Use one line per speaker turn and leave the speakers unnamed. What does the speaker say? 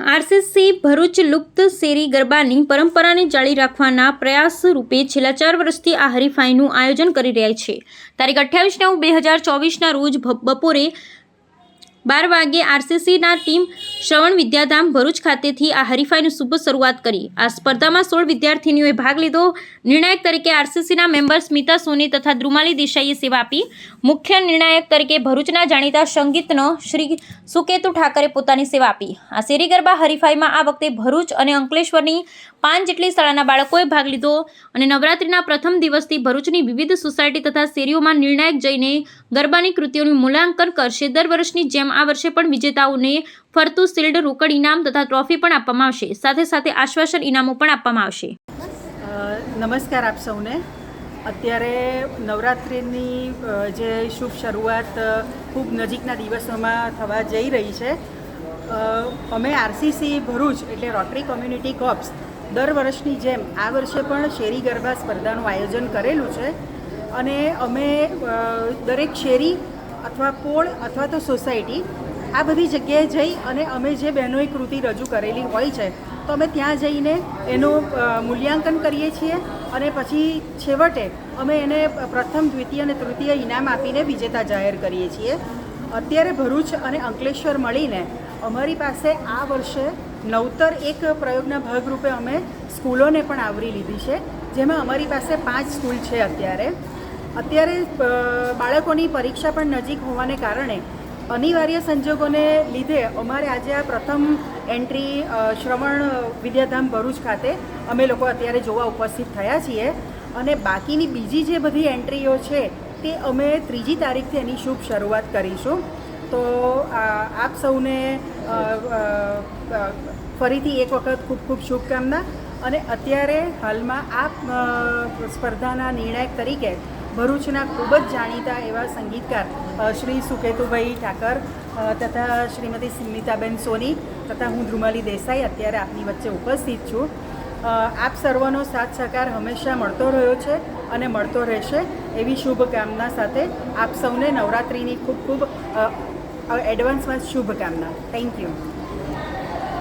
RCC Bharuch લુપ્ત શેરી ગરબાની પરંપરાને જાળી રાખવાના પ્રયાસ રૂપે છેલ્લા ચાર વર્ષથી આ હરીફાઈનું આયોજન કરી રહ્યા છે. તારીખ અઠ્યાવીસ નવ બે હજાર ચોવીસના રોજ બપોરે બાર વાગ્યે આરસીસીના ટીમ શ્રવણ વિદ્યાધામ ભરૂચ ખાતેથી આ હરીફાઈની શુભ શરૂઆત કરી. આ સ્પર્ધામાં સોળ વિદ્યાર્થીનીઓએ ભાગ લીધો. નિર્ણાયક તરીકે આરસીસીના મેમ્બર સ્મિતા સોની તથા દ્રુમાલી દેસાઈએ સેવા આપી. મુખ્ય નિર્ણાયક તરીકે ભરૂચના જાણીતા સંગીતનો શ્રી સુકેતુ ઠાકરે પોતાની સેવા આપી. આ શેરી ગરબા હરીફાઈમાં આ વખતે ભરૂચ અને અંકલેશ્વરની પાંચ જેટલી શાળાના બાળકોએ ભાગ લીધો અને નવરાત્રિના પ્રથમ દિવસથી ભરૂચની વિવિધ સોસાયટી તથા શેરીઓમાં નિર્ણાયક જઈને ગરબાની કૃતિઓનું મૂલ્યાંકન કરશે. દર વર્ષની જેમ આ વર્ષે પણ વિજેતાઓને ફરતું શિલ્ડ રોકડ ઇનામ તથા ટ્રોફી પણ આપવામાં આવશે. સાથે સાથે આશ્વાસન ઇનામો પણ આપવામાં આવશે.
નમસ્કાર આપ સૌને. અત્યારે નવરાત્રિની જે શુભ શરૂઆત ખૂબ નજીકના દિવસોમાં થવા જઈ રહી છે. અમે આરસીસી ભરૂચ એટલે રોટરી કોમ્યુનિટી કોપ્સ દર વર્ષની જેમ આ વર્ષે પણ શેરી ગરબા સ્પર્ધાનું આયોજન કરેલું છે. અને અમે દરેક શેરી અથવા પોળ અથવા તો સોસાયટી આ બધી જગ્યાએ જઈ અને અમે જે બહેનોએ કૃતિ રજૂ કરેલી હોય છે, તો અમે ત્યાં જઈને એનું મૂલ્યાંકન કરીએ છીએ અને પછી છેવટે અમે એને પ્રથમ, દ્વિતીય અને તૃતીય ઇનામ આપીને વિજેતા જાહેર કરીએ છીએ. અત્યારે ભરૂચ અને અંકલેશ્વર મળીને અમારી પાસે આ વર્ષે નવતર એક પ્રયોગના ભાગરૂપે અમે સ્કૂલોને પણ આવરી લીધી છે, જેમાં અમારી પાસે પાંચ સ્કૂલ છે અત્યારે. અત્યારે બાળકોની પરીક્ષા પણ નજીક હોવાને કારણે અનિવાર્ય સંજોગોને લીધે અમારે આજે આ પ્રથમ એન્ટ્રી શ્રવણ વિદ્યાધામ ભરૂચ ખાતે અમે લોકો અત્યારે જોવા ઉપસ્થિત થયા છીએ. અને બાકીની બીજી જે બધી એન્ટ્રીઓ છે તે અમે ત્રીજી તારીખથી એની શુભ શરૂઆત કરીશું. તો આપ સૌને ફરીથી એક વખત ખૂબ ખૂબ શુભકામના. અને અત્યારે હાલમાં આ સ્પર્ધાના નિર્ણાયક તરીકે ભરૂચના ખૂબ જ જાણીતા એવા સંગીતકાર શ્રી સુકેતુભાઈ ઠાકર તથા શ્રીમતી સ્મિતાબેન સોની તથા હું ધ્રુમાલી દેસાઈ અત્યારે આપની વચ્ચે ઉપસ્થિત છું. આપ સર્વનો સાથ સહકાર હંમેશા મળતો રહ્યો છે અને મળતો રહેશે એવી શુભકામના સાથે આપ સૌને નવરાત્રિની ખૂબ ખૂબ એડવાન્સમાં શુભકામના. Thank you